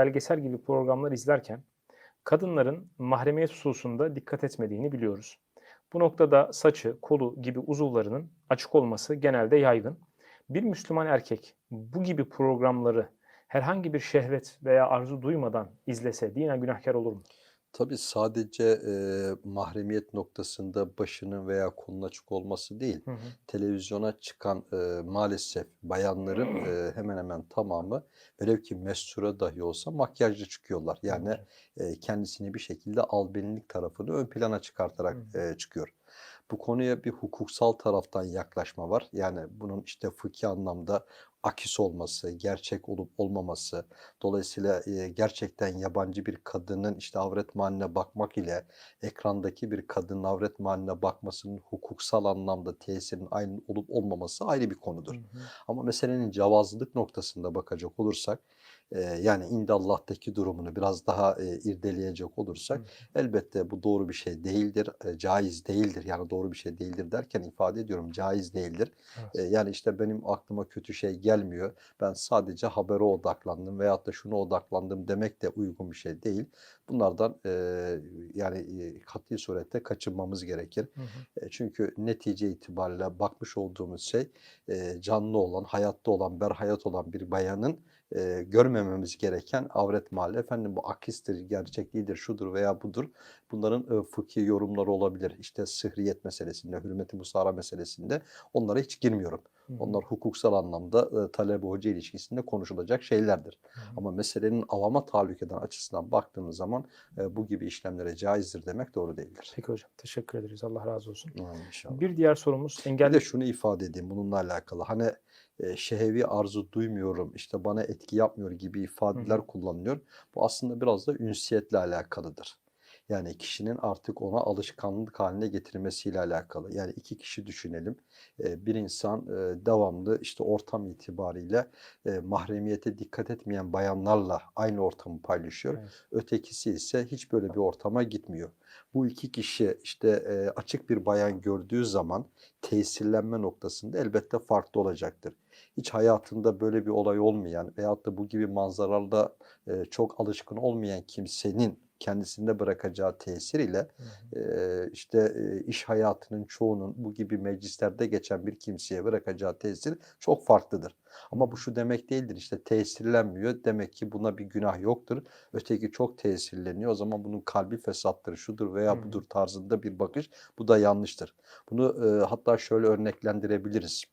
belgesel gibi programlar izlerken kadınların mahremiyet hususunda dikkat etmediğini biliyoruz. Bu noktada saçı, kolu gibi uzuvlarının açık olması genelde yaygın. Bir Müslüman erkek bu gibi programları herhangi bir şehvet veya arzu duymadan izlese dinen günahkar olur mu? Tabii sadece, eee, mahremiyet noktasında başının veya kolunun açık olması değil, Hı hı. televizyona çıkan, eee, maalesef bayanların, eee, hemen hemen tamamı velev ki mestura dahi olsa makyajlı çıkıyorlar. Yani, Anladım. eee, kendisini bir şekilde albenilik tarafını ön plana çıkartarak, hı. eee, çıkıyor. Bu konuya bir hukuksal taraftan yaklaşma var. Yani bunun işte fıkhi anlamda akis olması, gerçek olup olmaması, dolayısıyla, gerçekten yabancı bir kadının işte avret mahalline bakmak ile ekrandaki bir kadının avret mahalline bakmasının hukuksal anlamda tesirinin aynı olup olmaması ayrı bir Hı konudur. hı. Ama meselenin cevazlılık noktasında bakacak olursak, yani indallah'taki durumunu biraz daha, irdeleyecek Hı olursak hı. elbette bu doğru bir şey değildir, eee, caiz değildir. Yani doğru bir şey değildir derken ifade ediyorum, caiz değildir. Evet. yani işte benim aklıma kötü şey gelmiyor, ben sadece habere odaklandım veyahut da şuna odaklandım demek de uygun bir şey değil. Bunlardan, eee, yani, kat'i surette kaçınmamız gerekir. Hı hı. Eee, çünkü netice itibariyle bakmış olduğumuz şey, eee, canlı olan, hayatta olan, berhayat olan bir bayanın, eee, görmememiz gereken avret mahalli. Efendim bu akistir, gerçekliğidir, şudur veya budur. Bunların, ııı, fıkhi yorumları olabilir. İşte sıhriyet meselesinde, hürmet-i musara meselesinde onlara hiç girmiyorum. Hı hı. Onlar hukuksal anlamda, ııı, talebe hoca ilişkisinde konuşulacak şeylerdir. Hı hı. Ama meselenin avama tahallük eden açısından baktığımız zaman, eee, bu gibi işlemlere caizdir demek doğru değildir. Peki hocam, teşekkür ederiz. Allah razı olsun. Amin inşallah. Bir diğer sorumuz Bir engelli de şunu ifade edeyim bununla alakalı. Hani, eee, şehevi arzu duymuyorum, işte bana etki yapmıyor gibi Hı ifadeler hı. kullanılıyor. Bu aslında biraz da ünsiyetle alakalıdır. Yani kişinin artık ona alışkanlık haline getirmesiyle alakalı. Yani 2 kişi düşünelim. Eee, bir insan, eee, devamlı işte ortam itibariyle, eee, mahremiyete dikkat etmeyen bayanlarla aynı ortamı paylaşıyor. Evet. Ötekisi ise hiç böyle bir ortama gitmiyor. Bu 2 kişi işte, eee, açık bir bayan gördüğü zaman tesirlenme noktasında elbette farklı olacaktır. Hiç hayatında böyle bir olay olmayan veyahut da bu gibi manzaralarda, çok alışkın olmayan kimsenin kendisinde bırakacağı tesir ile, Hı hı. eee, işte, iş hayatının çoğunun bu gibi meclislerde geçen bir kimseye bırakacağı tesir çok farklıdır. Ama bu şu demek değildir, işte tesirlenmiyor, demek ki buna bir günah yoktur. Öteki çok tesirleniyor, o zaman bunun kalbi fesattır, şudur veya hı. budur tarzında bir bakış, bu da yanlıştır. Bunu, hatta şöyle örneklendirebiliriz.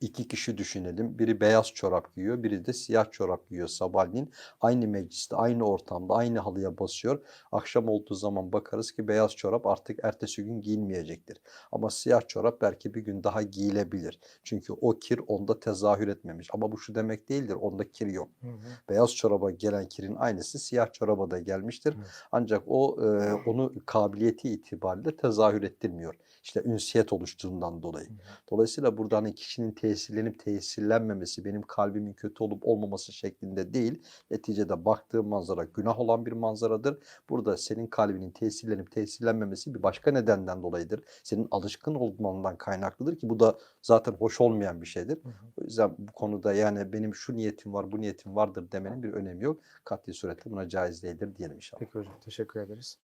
2 kişi düşünelim. Biri beyaz çorap giyiyor, biri de siyah çorap giyiyor sabahleyin. Aynı mecliste, aynı ortamda, aynı halıya basıyor. Akşam olduğu zaman bakarız ki beyaz çorap artık ertesi gün giyilmeyecektir. Ama siyah çorap belki bir gün daha giyilebilir. Çünkü o kir onda tezahür etmemiş. Ama bu şu demek değildir, onda kir yok. Hı hı. Beyaz çoraba gelen kirin aynısı siyah çoraba da gelmiştir. Evet. Ancak o, eee, onu kabiliyeti itibariyle tezahür ettirmiyor. İşte ünsiyet oluştuğundan dolayı. Hı hı. Dolayısıyla burada hani kişinin tesirlenip tesirlenmemesi, benim kalbimin kötü olup olmaması şeklinde değil, neticede baktığı manzara günah olan bir manzaradır. Burada senin kalbinin tesirlenip tesirlenmemesi bir başka nedenden dolayıdır. Senin alışkın olmandan kaynaklıdır ki bu da zaten hoş olmayan bir şeydir. Hı hı. O yüzden bu konuda yani benim şu niyetim var, bu niyetim vardır demenin bir önemi yok. Kat'i surette buna caiz değildir diyelim inşallah. Peki hocam, teşekkür ederiz.